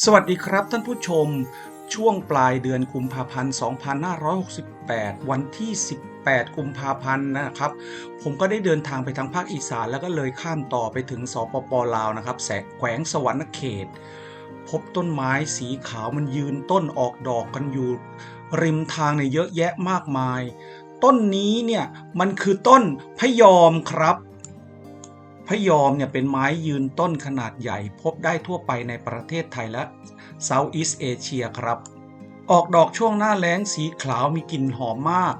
สวัสดีครับท่านผู้ชม ช่วงปลายเดือนกุมภาพันธ์ 2568 วันที่ 18 กุมภาพันธ์นะครับ ผมก็ได้เดินทางไปทางภาคอีสานแล้วก็เลยข้ามต่อไปถึงสปปลาวนะครับ แสกแขวงสวรรณเขต พบต้นไม้สีขาวมันยืนต้นออกดอกกันอยู่ ริมทางเนี่ยเยอะแยะมากมาย ต้นนี้เนี่ยมันคือต้นพยอมครับ พยอมเนี่ยเป็นไม้ยืนต้นขนาดใหญ่ พบได้ทั่วไปในประเทศไทยและ Southeast Asia ครับ ออกดอกช่วงหน้าแล้งสีขาวมีกลิ่นหอมมาก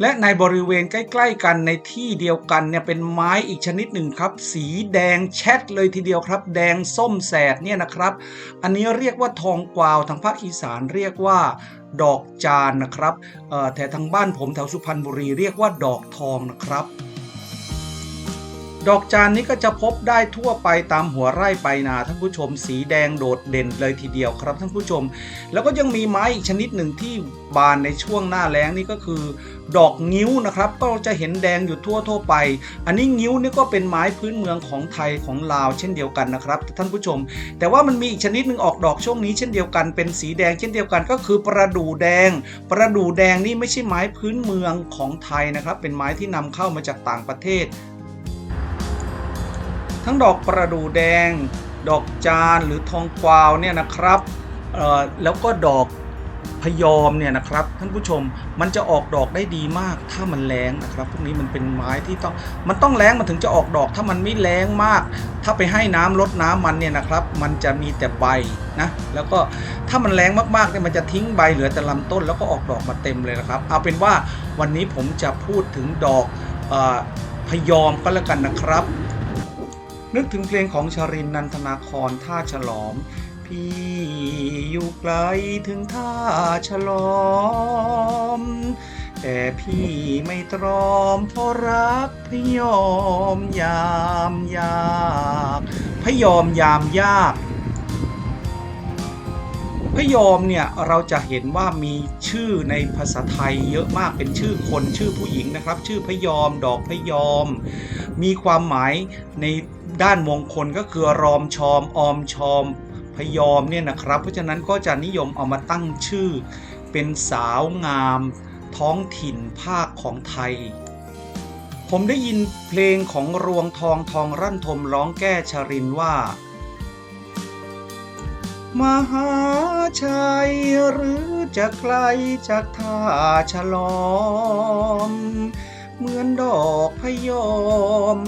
และในบริเวณใกล้ๆกันในที่เดียวกันเนี่ยเป็นไม้อีกชนิดหนึ่งครับ สีแดงแชทเลยทีเดียวครับ แดงส้มแสดเนี่ยนะครับ อันนี้เรียกว่าทองกวาวทางภาคอีสานเรียกว่าดอกจานนะครับเอ่อแต่ทางบ้านผมแถวสุพรรณบุรีเรียกว่าดอกทองนะครับ ดอกจานนี้ก็จะพบได้ทั่วไปตามหัวไร่ไปนาท่านผู้ชม สีแดงโดดเด่นเลยทีเดียวครับท่านผู้ชม แล้วก็ยังมีไม้อีกชนิดหนึ่งที่บานในช่วงหน้าแล้งนี่ก็คือ ดอกงิ้วนะครับ ก็จะเห็นแดงอยู่ทั่วทั่วไป อันนี้งิ้วนี่ก็เป็นไม้พื้นเมืองของไทยของลาวเช่นเดียวกันนะครับท่านผู้ชม แต่ว่ามันมีอีกชนิดหนึ่งออกดอกช่วงนี้เช่นเดียวกัน เป็นสีแดงเช่นเดียวกันก็คือประดู่แดง ประดู่แดงนี่ไม่ใช่ไม้พื้นเมืองของไทยนะครับ เป็นไม้ที่นำเข้ามาจากต่างประเทศ ทั้งดอกประดู่แดง ดอกจานหรือทองกวาวเนี่ยนะครับแล้วก็ดอกพยอมเนี่ยนะครับท่านผู้ชมมันจะออกดอกได้ดีมากถ้ามันแรงนะครับพวกนี้มันเป็นไม้ที่ต้องมันต้องแรงมันถึงจะออกดอก ถ้ามันไม่แรงมาก ถ้าไปให้น้ำลดน้ำมันเนี่ยนะครับ มันจะมีแต่ใบนะแล้วก็ถ้ามันแรงมากๆเนี่ยมันจะทิ้งใบเหลือแต่ลำต้นแล้วก็ออกดอกมาเต็มเลยนะครับ เอาเป็นว่าวันนี้ผมจะพูดถึงดอกออพยอมก็แล้วกันนะครับ นึกถึงเพลงของชรินนันทนาครท่าฉลอม พี่อยู่ไกลถึงท่าฉลอม แต่พี่ไม่ตรอมเพราะรักพยอมยามยากพยอมยามยาก พยอมเนี่ยเราจะเห็นว่ามีชื่อในภาษาไทยเยอะมากเป็นชื่อคนชื่อผู้หญิงนะครับ ชื่อพยอม ดอกพยอม มีความหมายในด้านมงคลก็คือรอมชอมออมชอมพยอมเนี่ยนะครับ เพราะฉะนั้นก็จะนิยมเอามาตั้งชื่อ เป็นสาวงาม ท้องถิ่นภาคของไทย ผมได้ยินเพลงของรวงทองทองรั่นทมร้องแก้ชรินว่า มหาชัยหรือจะไกลจากท่าฉลอม เหมือนดอกพยอม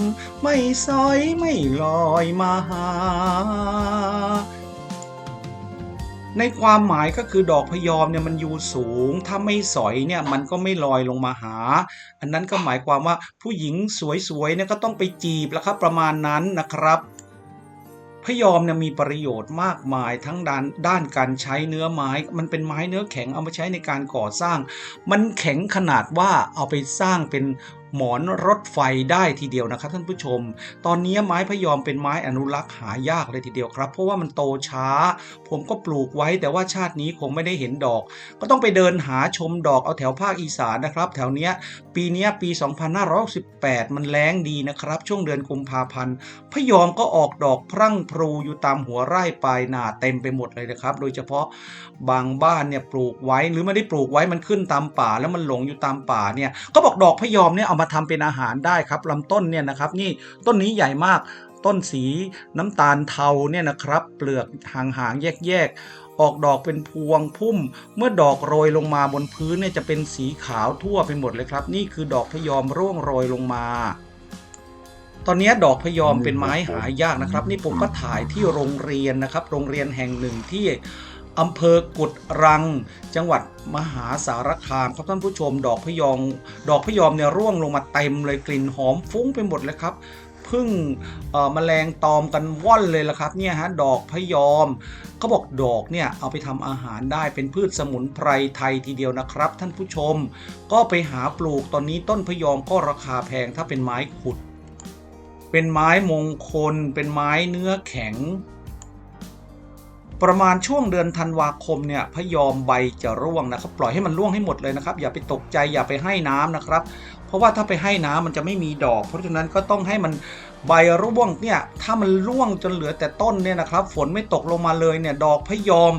ไม่สอยไม่ลอยมาหา ในความหมายก็คือดอกพยอมเนี่ยมันอยู่สูง ถ้าไม่สอยเนี่ยมันก็ไม่ลอยลงมาหา อันนั้นก็หมายความว่าผู้หญิงสวยๆเนี่ยก็ต้องไปจีบแล้วครับประมาณนั้นนะครับ ยอมเนี่ยมีประโยชน์มากมายทั้งด้านด้านการใช้เนื้อไม้ มันเป็นไม้เนื้อแข็งเอามาใช้ในการก่อสร้าง มันแข็งขนาดว่าเอาไปสร้างเป็น หมอนรถไฟได้ทีเดียวนะครับท่านผู้ชม ตอนนี้ไม้พยอมเป็นไม้อนุรักษ์หายากเลยทีเดียวครับ เพราะว่ามันโตช้า ผมก็ปลูกไว้ แต่ว่าชาตินี้คงไม่ได้เห็นดอก ก็ต้องไปเดินหาชมดอกเอาแถวภาคอีสานนะครับ แถวเนี้ยปีนี้ยปี 2568มันแล้งดีนะครับ ช่วงเดือนกุมภาพันธ์พยอมก็ออกดอกพรั่งพรูอยู่ตามหัวไร่ปลายนาเต็มไปหมดเลยนะครับ โดยเฉพาะบางบ้านเนี่ยปลูกไว้หรือไม่ได้ปลูกไว้มันขึ้นตามป่าแล้วมันหลงอยู่ตามป่าเนี่ยก็บอกดอกพยอมเนี่ยเอามาทำเป็นอาหารได้ครับลำต้นเนี่ยนะครับนี่ต้นนี้ใหญ่มากต้นสีน้ำตาลเทาเนี่ยนะครับ เปลือกห่างๆแยกๆ ออกดอกเป็นพวงพุ่ม เมื่อดอกโรยลงมาบนพื้นเนี่ยจะเป็นสีขาวทั่วไปหมดเลยครับ นี่คือดอกพยอมร่วงโรยลงมา ตอนนี้ดอกพยอมเป็นไม้หายากนะครับ นี่ผมก็ถ่ายที่โรงเรียนนะครับ โรงเรียนแห่งหนึ่งที่ อำเภอกุดรัง จังหวัดมหาสารคามครับท่านผู้ชม ดอกพยอมดอกพยอมเนี่ยร่วงลงมาเต็มเลยกลิ่นหอมฟุ้งไปหมดเลยครับพึ่งเอ่อแมลงตอมกันว่อนเลยละครับเนี่ยฮะดอกพยอมเขาบอกดอกเนี่ยเอาไปทำอาหารได้เป็นพืชสมุนไพรไทยทีเดียวนะครับ ท่านผู้ชม ก็ไปหาปลูกตอนนี้ต้นพยอมก็ราคาแพงถ้าเป็นไม้ขุด เป็นไม้มงคล เป็นไม้เนื้อแข็ง ประมาณช่วงเดือนธันวาคมเนี่ยพยอมใบจะร่วงนะครับ ปล่อยให้มันร่วงให้หมดเลยนะครับ อย่าไปตกใจอย่าไปให้น้ำนะครับ เพราะว่าถ้าไปให้น้ำมันจะไม่มีดอก เพราะฉะนั้นก็ต้องให้มันใบร่วงเนี่ยถ้ามันร่วงจนเหลือแต่ต้นเนี่ยนะครับ ฝนไม่ตกลงมาเลยเนี่ยดอกพยอม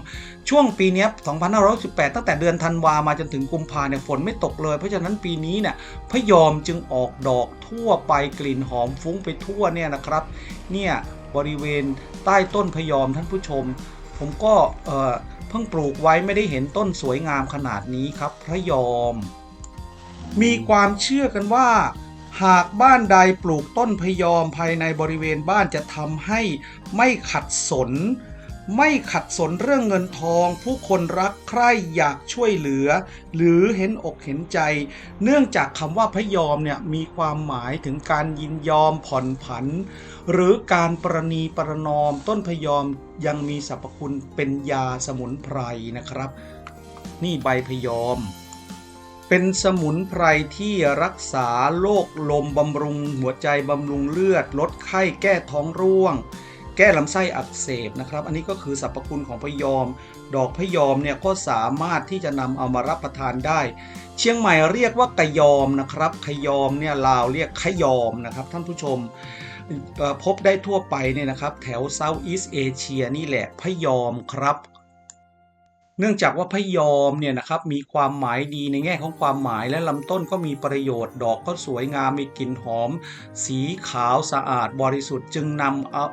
ช่วงปีนี้ย2518 ตั้งแต่เดือนธันวามาจนถึงกุมภาเนี่ยฝนไม่ตกเลย เพราะฉะนั้นปีนี้เนี่ยพยอมจึงออกดอกทั่วไปกลิ่นหอมฟุ้งไปทั่วเนี่ยนะครับ เนี่ยบริเวณใต้ต้นพยอมท่านผู้ชม ผมก็เออเพิ่งปลูกไว้ไม่ได้เห็นต้นสวยงามขนาดนี้ครับ พระยอม มีความเชื่อกันว่า หากบ้านใดปลูกต้นพยอมภายในบริเวณบ้านจะทำให้ไม่ขัดสน ไม่ขัดสนเรื่องเงินทอง ผู้คนรักใคร่อยากช่วยเหลือ หรือเห็นอกเห็นใจ เนื่องจากคำว่าพยอมเนี่ยมีความหมายถึงการยินยอมผ่อนผัน หรือการประนีประนอม ต้นพยอมยังมีสรรพคุณเป็นยาสมุนไพรนะครับ นี่ใบพยอม เป็นสมุนไพรที่รักษาโรคลมบำรุง หัวใจบำรุงเลือด ลดไข้แก้ท้องร่วง แก้ลำไส้อักเสบนะครับ อันนี้ก็คือสรรพคุณของพยอม ดอกพยอมเนี่ยก็สามารถที่จะนำเอามารับประทานได้ เชียงใหม่เรียกว่ากะยอมนะครับขยอมเนี่ยลาวเรียกขยอมนะครับ ท่านผู้ชมพบได้ทั่วไปเนี่ยนะครับ แถวเซาท์อีสเอเชียนี่แหละพยอมครับ เนื่องจากว่าพยอมเนี่ยนะครับมีความหมายดีในแง่ของความหมายและลำต้นก็มีประโยชน์ ดอกก็สวยงามมีกลิ่นหอม สีขาวสะอาดบริสุทธิ์จึงนำเอา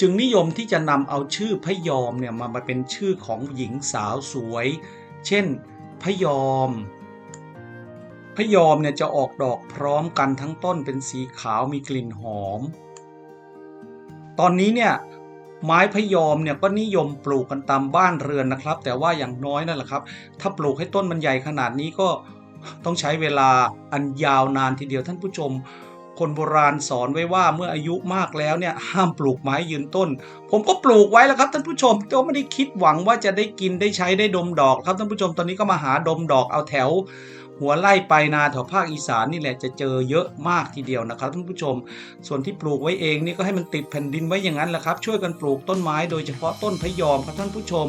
จึงนิยมที่จะนำเอาชื่อพยอมเนี่ยมามาเป็นชื่อของหญิงสาวสวย เช่นพยอมพยอมเนี่ยจะออกดอกพร้อมกันทั้งต้นเป็นสีขาวมีกลิ่นหอม ตอนนี้เนี่ย ไม้พยอมเนี่ยก็นิยมปลูกกันตามบ้านเรือนนะครับ แต่ว่าอย่างน้อยนั่นแหละครับ ถ้าปลูกให้ต้นมันใหญ่ขนาดนี้ก็ต้องใช้เวลาอันยาวนานทีเดียวท่านผู้ชม คนโบราณสอนไว้ว่าเมื่ออายุมากแล้วเนี่ยห้ามปลูกไม้ยืนต้น ผมก็ปลูกไว้แล้วครับท่านผู้ชมก็ไม่ได้คิดหวังว่าจะได้กินได้ใช้ได้ดมดอกครับท่านผู้ชมตอนนี้ก็มาหาดมดอกเอาแถว หัวไล่ไปนาแถวภาคอีสานนี่แหละจะเจอเยอะมากทีเดียวนะครับท่านผู้ชม ส่วนที่ปลูกไว้เองนี่ก็ให้มันติดแผ่นดินไว้อย่างนั้นแหละครับ ช่วยกันปลูกต้นไม้โดยเฉพาะต้นพะยอมครับท่านผู้ชม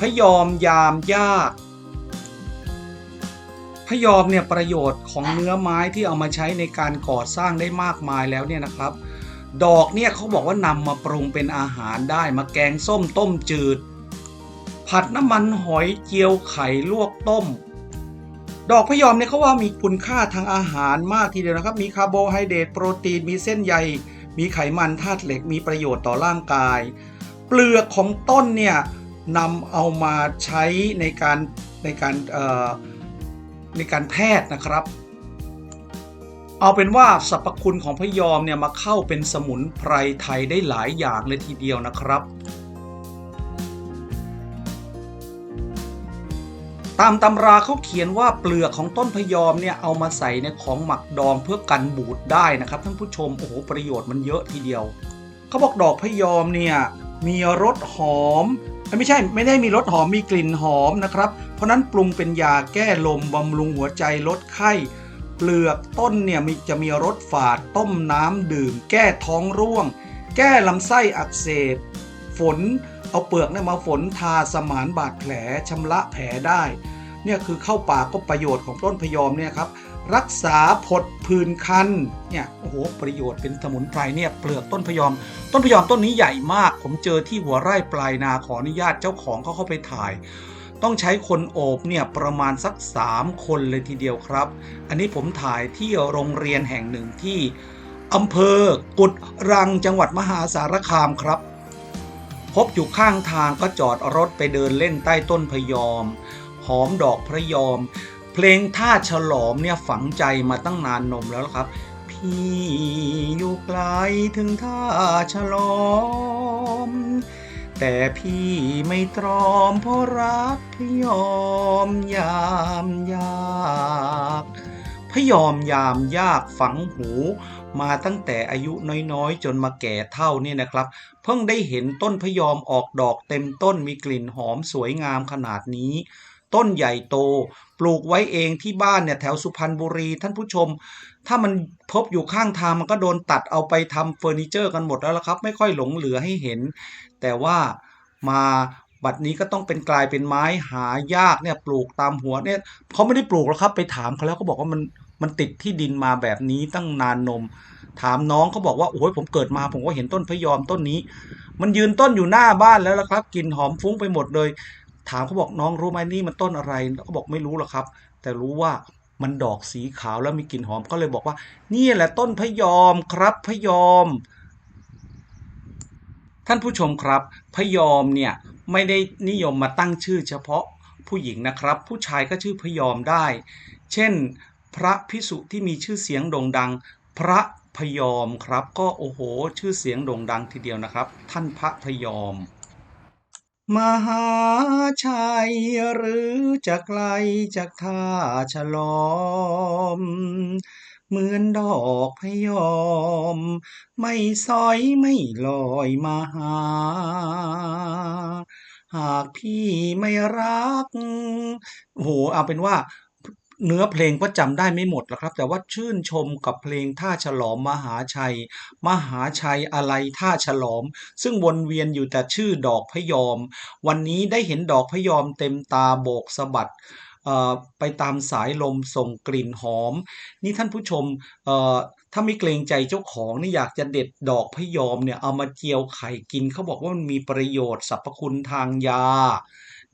พะยอมยามยากพะยอมเนี่ยประโยชน์ของเนื้อไม้ที่เอามาใช้ในการก่อสร้างได้มากมายแล้วเนี่ยนะครับ ดอกเนี่ยเขาบอกว่านำมาปรุงเป็นอาหารได้มาแกงส้มต้มจืด ผัดน้ำมันหอยเจียวไข่ลวกต้ม ดอกพยอมเนี่ยเขาว่ามีคุณค่าทางอาหารมากทีเดียวนะครับ มีคาร์โบไฮเดรตโปรตีน มีเส้นใย มีไขมันธาตุเหล็ก มีประโยชน์ต่อร่างกาย เปลือกของต้นเนี่ยนำเอามาใช้ในการในการในการแพทย์นะครับ เอาเป็นว่าสรรพคุณของพยอมเนี่ยมาเข้าเป็นสมุนไพรไทยได้หลายอย่างเลยทีเดียวนะครับ ตามตำราเขาเขียนว่าเปลือกของต้นพยอมเนี่ยเอามาใส่ในของหมักดองเพื่อกันบูดได้นะครับท่านผู้ชมโอ้โหประโยชน์มันเยอะทีเดียวเขาบอกดอกพยอมเนี่ยมีรสหอมไม่ใช่ไม่ได้มีรสหอมมีกลิ่นหอมนะครับ เพราะนั้นปรุงเป็นยาแก้ลมบำรุงหัวใจลดไข้เปลือกต้นเนี่ยมีจะมีรสฝาดต้มน้ำดื่ม แก้ท้องร่วง แก้ลำไส้อักเสบฝนเอาเปลือกเนี่ยมาฝนทาสมานบาดแผลชำระแผลได้ เนี่ยคือเข้าป่าก็ประโยชน์ของต้นพยอมเนี่ยครับรักษาผดผื่นคันเนี่ยโอ้โหประโยชน์เป็นสมุนไพรเนี่ยเปลือกต้นพยอม ต้นพยอมต้นนี้ใหญ่มาก ผมเจอที่หัวไร่ปลายนาขออนุญาตเจ้าของเขาเข้าไปถ่าย ต้องใช้คนโอบเนี่ยประมาณสัก 3 คนเลยทีเดียวครับ อันนี้ผมถ่ายที่โรงเรียนแห่งหนึ่งที่อำเภอกุดรังจังหวัดมหาสารคามครับ พบอยู่ข้างทางก็จอดรถไปเดินเล่นใต้ต้นพยอม หอมดอกพระยอม เพลงท่าฉลอมเนี่ยฝังใจมาตั้งนานนมแล้วครับ พี่อยู่ไกลถึงท่าฉลอม แต่พี่ไม่ตรอมเพราะรักพยอมยามยากพยอมยามยากฝังหู มาตั้งแต่อายุน้อยๆ จนมาแก่เท่าเนี่ยนะครับ เพิ่งได้เห็นต้นพยอมออกดอกเต็มต้นมีกลิ่นหอมสวยงามขนาดนี้ ต้นใหญ่โต ปลูกไว้เองที่บ้านเนี่ยแถวสุพรรณบุรี ท่านผู้ชม ถ้ามันพบอยู่ข้างทางมันก็โดนตัดเอาไปทำเฟอร์นิเจอร์กันหมดแล้วละครับ ไม่ค่อยหลงเหลือให้เห็น แต่ว่ามาบัดนี้ก็ต้องเป็นกลายเป็นไม้หายากเนี่ยปลูกตามหัวเนี่ยเขาไม่ได้ปลูกแล้วครับ ไปถามเขาแล้วเขาบอกว่ามันมันติดที่ดินมาแบบนี้ตั้งนานนม ถามน้องเขาบอกว่าโอ้ยผมเกิดมาผมก็เห็นต้นพะยอมต้นนี้ มันยืนต้นอยู่หน้าบ้านแล้วละครับกลิ่นหอมฟุ้งไปหมดเลย ถามเขาบอกน้องรู้ไหมนี่มันต้นอะไรเขาบอกไม่รู้หรอกครับ แต่รู้ว่ามันดอกสีขาวแล้วมีกลิ่นหอมก็เลยบอกว่านี่แหละต้นพยอมครับพยอม ท่านผู้ชมครับ พยอมเนี่ยไม่ได้นิยมมาตั้งชื่อเฉพาะผู้หญิงนะครับ ผู้ชายก็ชื่อพยอมได้ เช่น พระพิสุที่มีชื่อเสียงโด่งดัง พระพยอมครับ ก็โอ้โห ชื่อเสียงโด่งดังทีเดียวนะครับ ท่านพระพยอม มหาชัยหรือจะไกลจากท่าฉลอม เหมือนดอกพยอม ไม่ซอยไม่ลอยมาหา หากพี่ไม่รัก โอ้โห เอาเป็นว่า เนื้อเพลงก็จำได้ไม่หมดหรอกครับ แต่ว่าชื่นชมกับเพลงท่าฉลอมมหาชัย มหาชัยอะไรท่าฉลอม ซึ่งวนเวียนอยู่แต่ชื่อดอกพยอม วันนี้ได้เห็นดอกพยอมเต็มตาโบกสะบัดไปตามสายลมส่งกลิ่นหอม นี่ท่านผู้ชมถ้าไม่เกรงใจเจ้าของนี่อยากจะเด็ดดอกพยอมเนี่ยเอามาเจียวไข่กินเขาบอกว่ามันมีประโยชน์สรรพคุณทางยา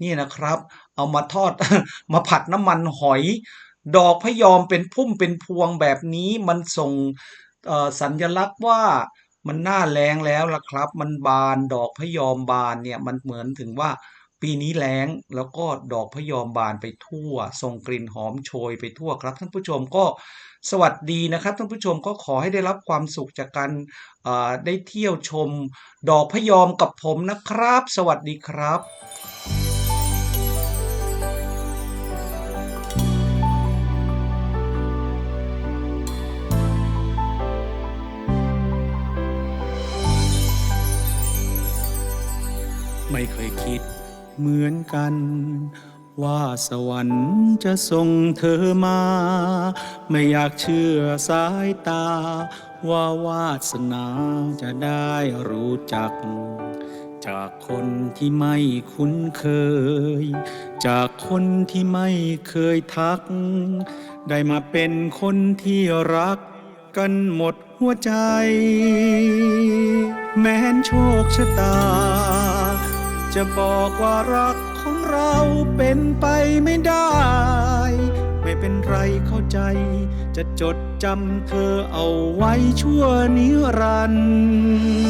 นี่นะครับ เอามาทอด มาผัดน้ำมันหอย ดอกพยอมเป็นพุ่มเป็นพวงแบบนี้มันส่งสัญลักษณ์ว่ามันหน้าแล้งแล้วล่ะครับ มันบานดอกพยอมบานเนี่ยมันเหมือนถึงว่าปีนี้แล้งแล้วก็ดอกพยอมบานไปทั่วส่งกลิ่นหอมโชยไปทั่วครับ ท่านผู้ชมก็สวัสดีนะครับ ท่านผู้ชมก็ขอให้ได้รับความสุขจากการได้เที่ยวชม ดอกพยอมกับผมนะครับ สวัสดีครับ ไม่เคยคิด เหมือนกัน ว่าสวรรค์จะส่งเธอมา ไม่อยากเชื่อสายตา ว่าวาสนาจะได้รู้จัก จากคนที่ไม่คุ้นเคย จากคนที่ไม่เคยทัก ได้มาเป็นคนที่รักกันหมดหัวใจ แม้นโชคชะตา จะบอกว่ารักของเราเป็นไปไม่ได้ ไม่เป็นไรเข้าใจ จะจดจำเธอเอาไว้ชั่วนิรันดร์